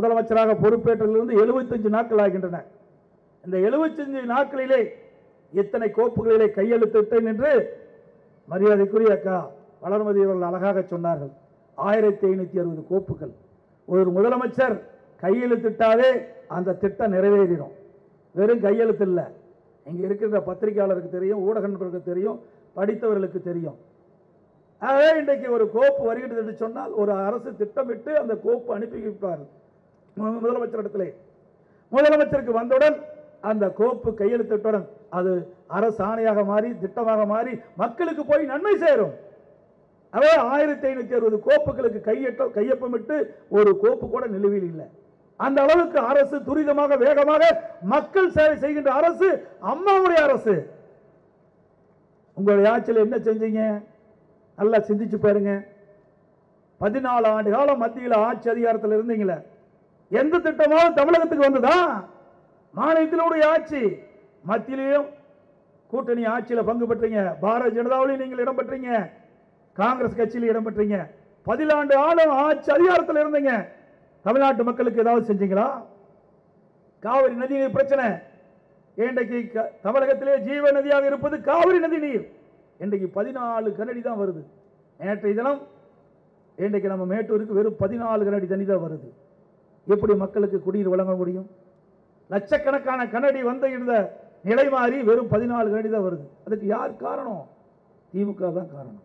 முதலமைச்சராக பொறுப்பேற்றிலிருந்து எழுபத்தஞ்சு நாட்கள் ஆகின்றன. இந்த 75 நாட்களிலே எத்தனை கோப்புகளிலே கையெழுத்திட்டேன் என்று மரியாதைக்குரிய அக்கா வளர்மதி அவர்கள் அழகாக சொன்னார்கள். ஆயிரத்தி ஐநூற்றி அறுபது கோப்புகள். ஒரு முதலமைச்சர் கையெழுத்திட்டாலே அந்த திட்டம் நிறைவேறிடும். வெறும் கையெழுத்து இல்லை. இங்கே இருக்கிற பத்திரிகையாளருக்கு தெரியும் ஊடக நண்பர்களுக்கு தெரியும் படித்தவர்களுக்கு தெரியும். ஆகவே இன்றைக்கு ஒரு கோப்பு வருகிறது என்று சொன்னால் ஒரு அரசு திட்டமிட்டு அந்த கோப்பு அனுப்பி வைப்பார் முதலமைச்சரிடத்திலே. முதலமைச்சருக்கு வந்தவுடன் அந்த கோப்பு கையெழுத்திட்டுடன் அது அரசு ஆணையாக மாறி திட்டமாக மாறி மக்களுக்கு போய் நன்மை சேரும். அதே ஆயிரத்தி ஐநூத்தி அறுபது கோப்புகளுக்கு கையெட்ட கையொப்பமிட்டு ஒரு கோப்பு கூட நிலுவையில் இல்லை. அந்த அளவுக்கு அரசு துரிதமாக வேகமாக மக்கள் சேவை செய்கின்ற அரசு அம்மாவுடைய அரசு. உங்களுடைய ஆட்சியில் என்ன செஞ்சீங்க? நல்லா சிந்திச்சு பாருங்க. பதினாலு ஆண்டு காலம் மத்தியில் ஆட்சி அதிகாரத்தில் இருந்தீங்களே. எந்த திட்டமாவது தமிழகத்துக்கு வந்ததா? மாநிலத்தினுடைய ஆட்சி. மத்தியிலையும் கூட்டணி ஆட்சியில் பங்கு பெற்றீங்க. பாரதிய ஜனதாவிலையும் நீங்கள் இடம் பெற்றீங்க. காங்கிரஸ் கட்சியில் இடம் பெற்றீங்க. பதினாண்டு ஆளும் ஆட்சி அதிகாரத்தில் இருந்தீங்க. தமிழ்நாட்டு மக்களுக்கு ஏதாவது செஞ்சீங்களா? காவிரி நதி நீர் பிரச்சனை. இன்றைக்கு க- தமிழகத்திலே ஜீவ நதியாக இருப்பது காவிரி நதி நீர். இன்றைக்கு பதினாலு கனடி தான் வருது. நேற்றைய தினம் இன்றைக்கு நம்ம மேட்டூருக்கு வெறும் பதினாலு கனடி தண்ணி தான் வருது. எப்படி மக்களுக்கு குடிநீர் வழங்க முடியும்? லட்சக்கணக்கான கனடி வந்த இருந்த நிலை மாறி வெறும் பதினாலு கனடி தான் வருது. அதுக்கு யார் காரணம்? திமுக தான் காரணம்.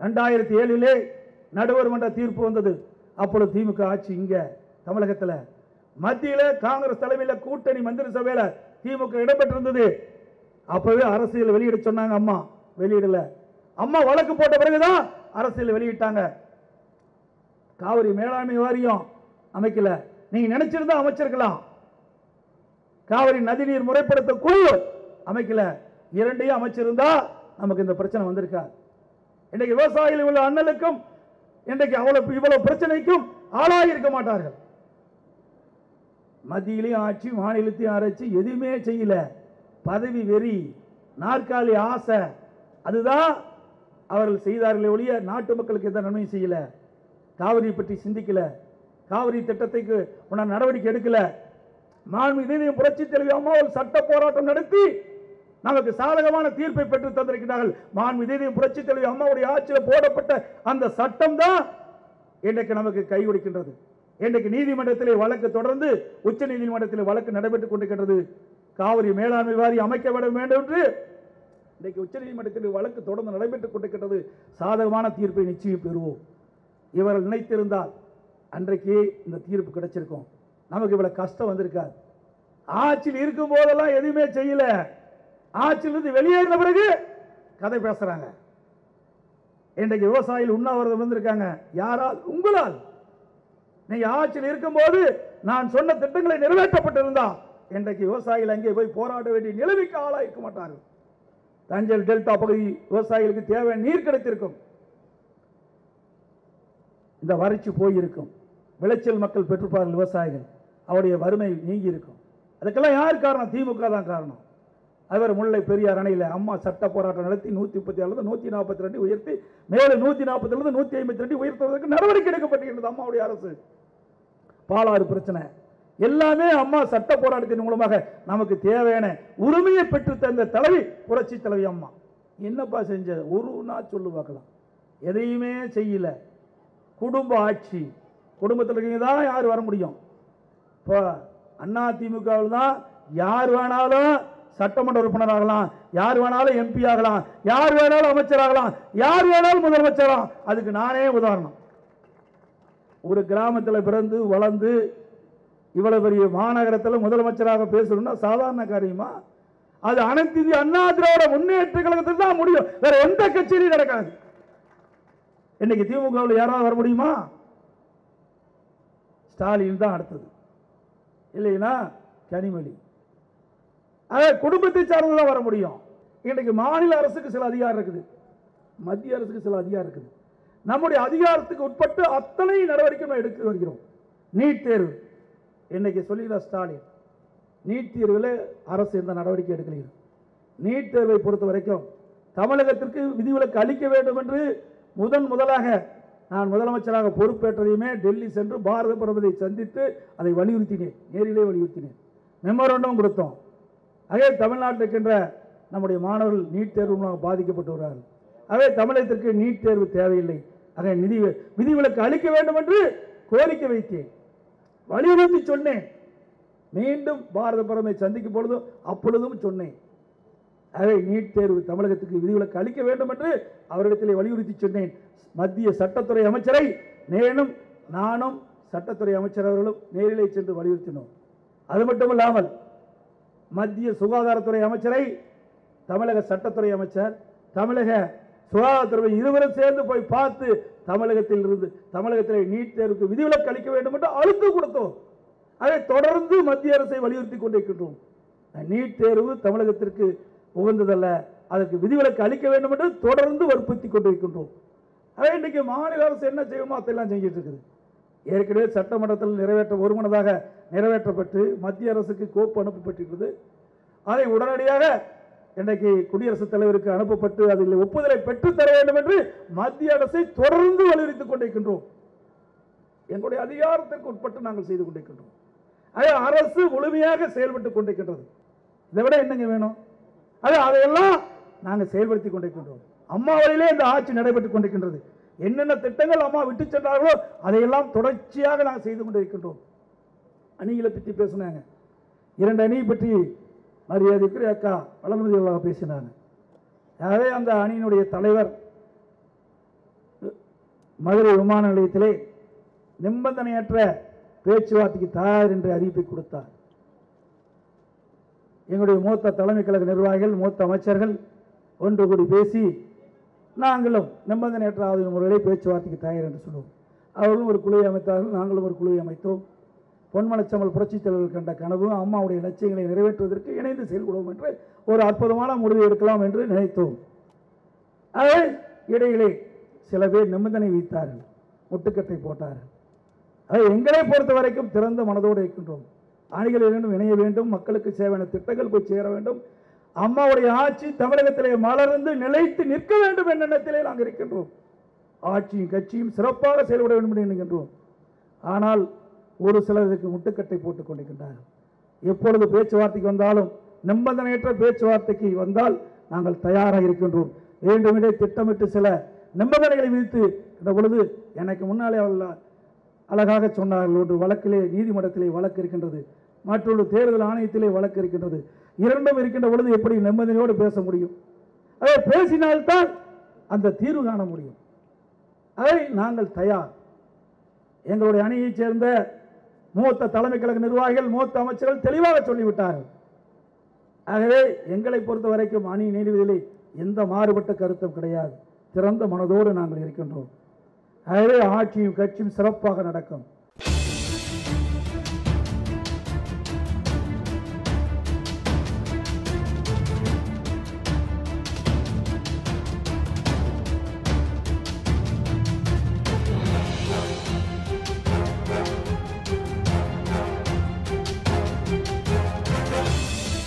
ரெண்டாயிரத்தி ஏழிலே நடுவர் மன்ற தீர்ப்பு வந்தது. அப்பொழுது திமுக ஆட்சி இங்க தமிழகத்துல. மத்தியில காங்கிரஸ் தலைமையில் கூட்டணி மந்திரி சபையில திமுக இடம்பெற்றிருந்தது. அப்பவே அரசியல் வெளியிட சொன்னாங்க அம்மா. வெளியிடல. அம்மா வழக்கு போட்ட பிறகுதான் அரசியல் வெளியிட்டாங்க. காவிரி மேலாண்மை வாரியம் அமைக்கல. நீங்க நினைச்சிருந்தா அமைச்சிருக்கலாம். காவிரி நதிநீர் முறைப்படுத்த குழு அமைக்கல. இரண்டையும் அமைச்சிருந்தா நமக்கு இந்த பிரச்சனை வந்திருக்கா? இன்றைக்கு விவசாயிகள் உள்ள அண்ணலுக்கும் இன்றைக்கு அவ்வளவு இவ்வளவு பிரச்சனைக்கும் ஆளாக இருக்க மாட்டார்கள். மத்தியிலையும் ஆட்சி மாநிலத்தையும் ஆராய்ச்சி எதுவுமே செய்யல. பதவி வெறி நாற்காலி ஆசை அதுதான் அவர்கள் செய்தார்களே ஒழிய நாட்டு மக்களுக்கு எந்த நன்மையும் செய்யல. காவிரி பற்றி சிந்திக்கல. காவிரி திட்டத்துக்கு உன நடவடிக்கை எடுக்கல. மாண்பு இதயம் புரட்சி தலைவி ஒரு சட்ட போராட்டம் நடத்தி நமக்கு சாதகமான தீர்ப்பை பெற்று தந்திருக்கிறார்கள். மாண்பு இதயம் புரட்சி தலைவி அம்மாவுடைய ஆட்சியில் போடப்பட்ட அந்த சட்டம் தான் இன்றைக்கு நமக்கு கை கொடுக்கின்றது. இன்றைக்கு நீதிமன்றத்திலே வழக்கு தொடர்ந்து உச்ச நீதிமன்றத்தில் வழக்கு நடைபெற்றுக் கொண்டிருக்கின்றது. காவிரி மேலாண்மை வாரியம் அமைக்கப்பட வேண்டும் என்று இன்றைக்கு உச்ச நீதிமன்றத்தில் வழக்கு தொடர்ந்து நடைபெற்றுக் கொண்டிருக்கின்றது. சாதகமான தீர்ப்பை நிச்சயம் பெறுவோம். இவர்கள் நினைத்திருந்தால் அன்றைக்கு இந்த தீர்ப்பு கிடைச்சிருக்கும். நமக்கு இவ்வளவு கஷ்டம் வந்திருக்காது. ஆட்சியில் இருக்கும் போதெல்லாம் எதுவுமே செய்யல. ஆட்சியிலிருந்து வெளியேறின பிறகு கதை பேசுறாங்க. இன்றைக்கு விவசாயிகள் உண்ணாவிரதம் வந்திருக்காங்க யாரால்? உங்களால். நீ ஆட்சியில் இருக்கும்போது நான் சொன்ன திட்டங்களை நிறைவேற்றப்பட்டிருந்தா இன்றைக்கு விவசாயிகள் அங்கே போய் போராட வேண்டிய நிலைமைக்கு ஆளாயிருக்க மாட்டார்கள். தஞ்சை டெல்டா பகுதி விவசாயிகளுக்கு தேவை நீர் கிடைத்திருக்கும். இந்த வறட்சி போயிருக்கும். விளைச்சல் மக்கள் பெற்றிருப்பார்கள் விவசாயிகள். அவருடைய வறுமை நீங்கி இருக்கும் அதுக்கெல்லாம் யார் காரணம்? திமுக தான் காரணம். அவர் முல்லை பெரியார் அணையில் அம்மா சட்ட போராட்டம் நடத்தி நூற்றி முப்பத்தி ஏழு நூற்றி நாற்பத்தி ரெண்டு உயர்த்தி மேலும் நூற்றி நாற்பத்திலிருந்து நூற்றி ஐம்பத்தி ரெண்டு உயர்த்துவதற்கு நடவடிக்கை எடுக்கப்பட்டிருந்தது அம்மாவுடைய அரசு. பாலாறு பிரச்சனை. எல்லாமே அம்மா சட்ட போராட்டத்தின் மூலமாக நமக்கு தேவையான உரிமையை பெற்று தந்த தலைவி புரட்சி தலைவி அம்மா. என்னப்பா செஞ்ச? ஒரு நாள் சொல்லு பார்க்கலாம். எதையுமே செய்யலை. குடும்ப ஆட்சி. குடும்பத்தில் இருக்கீங்க தான் யார் வர முடியும்? இப்போ அண்ணா திமுகவில் தான் யார் வேணாலும் சட்டமன்ற உறுப்பினர் ஆகலாம். யார் வேணாலும் எம்பி ஆகலாம். யார் வேணாலும் அமைச்சராகலாம் யார் வேணாலும் முதலமைச்சராகலாம் அதுக்கு நானே உதாரணம். ஒரு கிராமத்தில் பிறந்து வளர்ந்து இவ்வளவு பெரிய மாநகரத்தில் முதலமைச்சராக பேசணும்னா சாதாரண காரியமா? அது அனைத்து இந்திய அண்ணா திராவிட முன்னேற்ற கழகத்தில் தான் முடியும். வேற எந்த கட்சியிலையும் நடக்காது. இன்னைக்கு திமுகவில் யாராவது வர முடியுமா? ஸ்டாலின் தான் அடுத்தது. இல்லைன்னா கனிமொழி. அதே குடும்பத்தை சார்ந்து தான் வர முடியும். இன்னைக்கு மாநில அரசுக்கு சில அதிகாரம் இருக்குது. மத்திய அரசுக்கு சில அதிகாரம் இருக்குது. நம்முடைய அதிகாரத்துக்கு உட்பட்டு அத்தனை நடவடிக்கை நம்ம எடுத்து வருகிறோம். நீட் தேர்வு. இன்னைக்கு சொல்லுகிறார் ஸ்டாலின். நீட் தேர்வில் அரசு எந்த நடவடிக்கை எடுக்கலைங்க. நீட் தேர்வை பொறுத்த வரைக்கும் தமிழகத்திற்கு விதிவிலக்கு அளிக்க வேண்டும் என்று முதன் முதலாக நான் முதலமைச்சராக பொறுப்பேற்றதையுமே டெல்லி சென்று பாரத பிரதமரை சந்தித்து அதை வலியுறுத்தினேன். நேரிலே வலியுறுத்தினேன். மெமோரண்டம் கொடுத்தோம். அதே தமிழ்நாட்டில் இருக்கின்ற நம்முடைய மாணவர்கள் நீட் தேர்வு மூலம் பாதிக்கப்பட்டு வருவார்கள் அதே தமிழகத்திற்கு நீட் தேர்வு தேவையில்லை. ஆக நிதி விதிவிலக்கு அளிக்க வேண்டும் என்று கோரிக்கை வைத்தேன். வலியுறுத்தி சொன்னேன். மீண்டும் பாரத பிரதமை சந்திக்கும் பொழுதும் அப்பொழுதும் சொன்னேன். ஆகவே நீட் தேர்வு தமிழகத்துக்கு விதிவிலக்கு அளிக்க வேண்டும் என்று அவரிடத்திலே வலியுறுத்தி சொன்னேன். மத்திய சட்டத்துறை அமைச்சரை நேனும் நானும் சட்டத்துறை அமைச்சர் அவர்களும் நேரிலே சென்று வலியுறுத்தினோம். அது மட்டும் இல்லாமல் மத்திய சுகாதாரத்துறை அமைச்சரை தமிழக சட்டத்துறை அமைச்சர் தமிழக சுகாதாரத்துறை இருவரும் சேர்ந்து போய் பார்த்து தமிழகத்தில் இருந்து தமிழகத்தில் நீட் தேர்வுக்கு விதிவிலக்கு அளிக்க வேண்டும் என்று அழுத்தம் கொடுத்தோம். அதை தொடர்ந்து மத்திய அரசை வலியுறுத்தி கொண்டிருக்கின்றோம். நீட் தேர்வு தமிழகத்திற்கு உகந்ததல்ல அதற்கு விதிவிலக்கு அளிக்க வேண்டும் என்று தொடர்ந்து வற்புறுத்தி கொண்டிருக்கின்றோம். அதே இன்றைக்கு மாநில அரசு என்ன செய்யுமோ அதெல்லாம் செஞ்சிட்டு இருக்குது. ஏற்கனவே சட்டமன்றத்தில் நிறைவேற்ற ஒருமனதாக நிறைவேற்றப்பட்டு மத்திய அரசுக்கு கோப்பு அனுப்பப்பட்டிருக்கிறது. அதை உடனடியாக இன்றைக்கு குடியரசுத் தலைவருக்கு அனுப்பப்பட்டு அதில் ஒப்புதலை பெற்றுத் தர வேண்டும் என்று மத்திய அரசை தொடர்ந்து வலியுறுத்திக் கொண்டிருக்கின்றோம். எங்களுடைய அதிகாரத்திற்கு உட்பட்டு நாங்கள் செய்து கொண்டிருக்கின்றோம். அதே அரசு முழுமையாக செயல்பட்டுக் கொண்டிருக்கின்றது. இதை விட என்னங்க வேணும்? அது அதையெல்லாம் நாங்கள் செயல்படுத்தி கொண்டிருக்கின்றோம். அம்மா வழியிலே இந்த ஆட்சி நடைபெற்றுக் கொண்டிருக்கின்றது. என்னென்ன திட்டங்கள் அம்மா விட்டு சென்றார்களோ அதையெல்லாம் தொடர்ச்சியாக நாங்கள் செய்து கொண்டிருக்கின்றோம். அணிகளை பற்றி பேசினாங்க. இரண்டு அணியை பற்றி மரியாதைக்குரிய அக்கா வளர்மதிகளாக பேசினாங்க. அதே அந்த அணியினுடைய தலைவர் மதுரை விமான நிலையத்திலே நிபந்தனையற்ற பேச்சுவார்த்தைக்கு தயார் என்று அறிவிப்பை கொடுத்தார். எங்களுடைய மூத்த தலைமை கழக நிர்வாகிகள் மூத்த அமைச்சர்கள் ஒன்று கூடி பேசி நாங்களும் நிபந்தனையற்ற ஆதரவு முறையிலே பேச்சுவார்த்தைக்கு தயார் என்று சொல்லுவோம். அவர்களும் ஒரு குழுவை அமைத்தார்கள் நாங்களும் ஒரு குழுவை அமைத்தோம். பொன்மனச்சமல் புரட்சித் தலைவர் கண்ட கனவு அம்மாவுடைய லட்சியங்களை நிறைவேற்றுவதற்கு இணைந்து செயல்படுவோம் என்று ஒரு அற்புதமான முடிவு எடுக்கலாம் என்று நினைத்தோம். அதை இடையிலே சில பேர் நிபந்தனை வைத்தார்கள் முட்டுக்கட்டை போட்டார்கள். அது எங்களை பொறுத்த வரைக்கும் திறந்த மனதோடு இருக்கின்றோம். அணிகள் இரண்டும் இணைய வேண்டும் மக்களுக்கு சேவையான திட்டங்கள் போய் சேர வேண்டும். அம்மாவுடைய ஆட்சி தமிழகத்திலே மலர்ந்து நிலைத்து நிற்க வேண்டும் என்ற எண்ணத்திலே நாங்கள் இருக்கின்றோம். ஆட்சியும் கட்சியும் சிறப்பாக செயல்பட வேண்டும் என்று எண்ணுகின்றோம். ஆனால் ஒரு சிலருக்கு முட்டுக்கட்டை போட்டுக் கொண்டிருக்கின்றார்கள். எப்பொழுது பேச்சுவார்த்தைக்கு வந்தாலும் நிபந்தனையற்ற பேச்சுவார்த்தைக்கு வந்தால் நாங்கள் தயாராக இருக்கின்றோம். வேண்டுமென்றே திட்டமிட்டு சில நிபந்தனைகளை விதித்து இந்த பொழுது எனக்கு முன்னாலே அவர்கள் அழகாக சொன்னார்கள். ஒன்று வழக்கிலே நீதிமன்றத்திலே வழக்கு இருக்கின்றது. மற்றொரு தேர்தல் ஆணையத்திலே வழக்கு இருக்கின்றது. இரண்டும் இருக்கின்ற பொழுது எப்படி நிம்மதியோடு பேச முடியும்? அதை பேசினால்தான் அந்த தீர்வு காண முடியும். அதை நாங்கள் தயார். எங்களுடைய அணியைச் சேர்ந்த மூத்த தலைமை கழக நிர்வாகிகள் மூத்த அமைச்சர்கள் தெளிவாக சொல்லிவிட்டார்கள். ஆகவே எங்களை பொறுத்த வரைக்கும் அணி நீதிபதியிலே எந்த மாறுபட்ட கருத்தும் கிடையாது. திறந்த மனதோடு நாங்கள் இருக்கின்றோம். ஆகவே ஆட்சியும் கட்சியும் சிறப்பாக நடக்கும்.